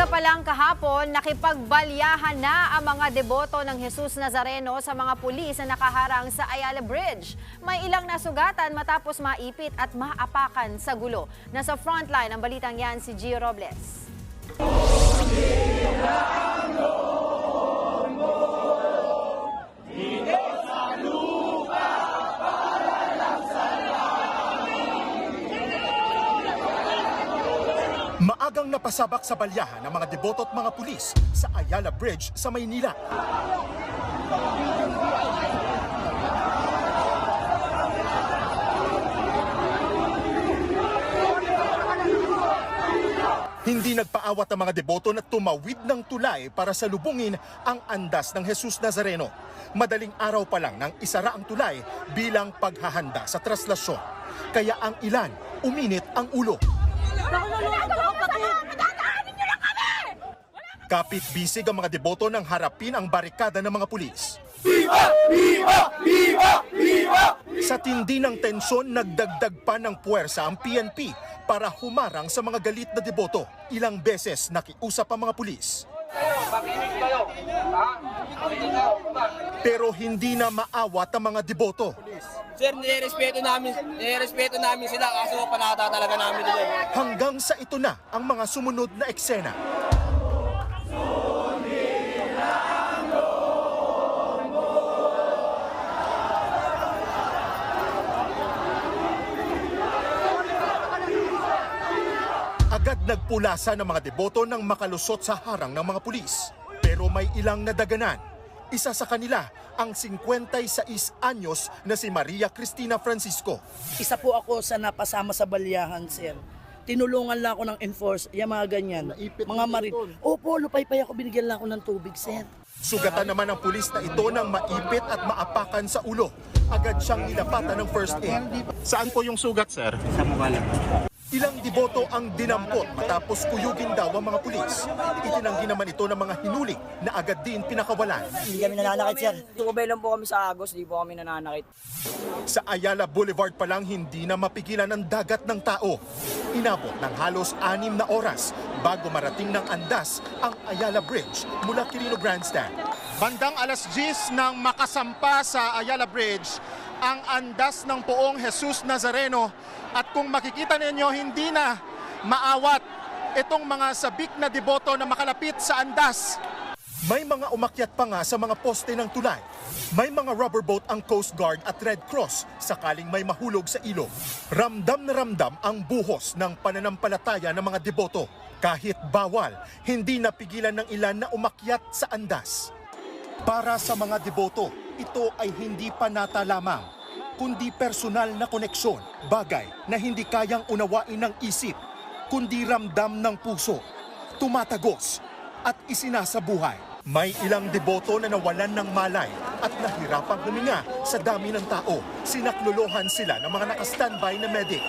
Umaga pa lang kahapon, nakipagbalyahan na ang mga deboto ng Jesus Nazareno sa mga pulis na nakaharang sa Ayala Bridge. May ilang nasugatan matapos maipit at maapakan sa gulo. Nasa frontline ang balitang yan si Gio Robles. Maagang napasabak sa balyahan ng mga deboto at mga pulis sa Ayala Bridge sa Maynila. Hindi nagpaawat ang mga deboto na tumawid ng tulay para salubungin ang andas ng Jesus Nazareno. Madaling araw pa lang nang isara ang tulay bilang paghahanda sa traslasyon. Kaya ang ilan, uminit ang ulo. Kapit bisig ang mga deboto nang harapin ang barikada ng mga pulis. Sa tindi ng tensyon, nagdagdag pa ng puwersa ang PNP para humarang sa mga galit na deboto. Ilang beses nakiusap ang mga pulis. Pero hindi na maawat ang mga deboto. Sir, nirespeto namin, nirespeto namin sila kaso panata talaga namin nila. Sa ito na ang mga sumunod na eksena. Agad nagpulasa ng mga deboto nang makalusot sa harang ng mga pulis. Pero may ilang nadaganan. Isa sa kanila ang 56 anyos na si Maria Cristina Francisco. Isa po ako sa napasama sa balyahan, sir. Tinulungan lang ako ng enforce, yung mga ganyan. mga marin. Opo, lupay-pay ako, binigyan lang ako ng tubig, sir. Sugatan naman ng pulis na ito ng maipit at maapakan sa ulo. Agad siyang nilapatan ng first aid. Saan po yung sugat, sir? Ilang diboto ang dinampot matapos kuyugin daw ang mga pulis. Itinanggi naman ito ng mga hinuli na agad din pinakawalan. Hindi kami nananakit, sir. Tumubay lang po kami sa Agos, di po kami nananakit. Sa Ayala Boulevard pa lang hindi na mapigilan ang dagat ng tao. Inabot ng halos anim na oras bago marating ng andas ang Ayala Bridge mula Quirino Grandstand. Bandang alas 10 nang makasampa sa Ayala Bridge ang andas ng poong Jesus Nazareno at kung makikita ninyo hindi na maawat itong mga sabik na deboto na makalapit sa andas. May mga umakyat pa nga sa mga poste ng tulay. May mga rubber boat ang Coast Guard at Red Cross sakaling may mahulog sa ilog. Ramdam na ramdam ang buhos ng pananampalataya ng mga deboto. Kahit bawal, hindi napigilan ng ilan na umakyat sa andas. Para sa mga deboto, ito ay hindi panata lamang, kundi personal na koneksyon, bagay na hindi kayang unawain ng isip, kundi ramdam ng puso, tumatagos at isinasabuhay. May ilang deboto na nawalan ng malay at nahirapang huminga sa dami ng tao. Sinakluluhan sila ng mga nakastandby na medic.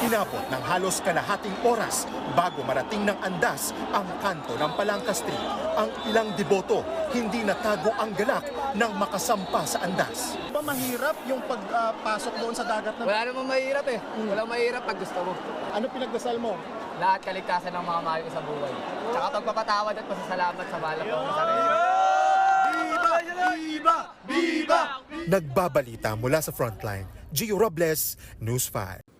Inabot ng halos kalahating oras bago marating ng andas ang kanto ng Palangka Street. Ang ilang deboto hindi natago ang galak nang makasampa sa andas. Ba mahirap yung pagpasok doon sa dagat na Wala namang mahirap eh. Walang mahirap pag gusto mo. ano pinagdasal mo? Lahat kaligtasan ng mga mahal ko sa buhay. Tsaka pagpapatawad at pasasalamat sa balak ko sa sarili. Nagbabalita mula sa frontline. Gio Robles, News 5.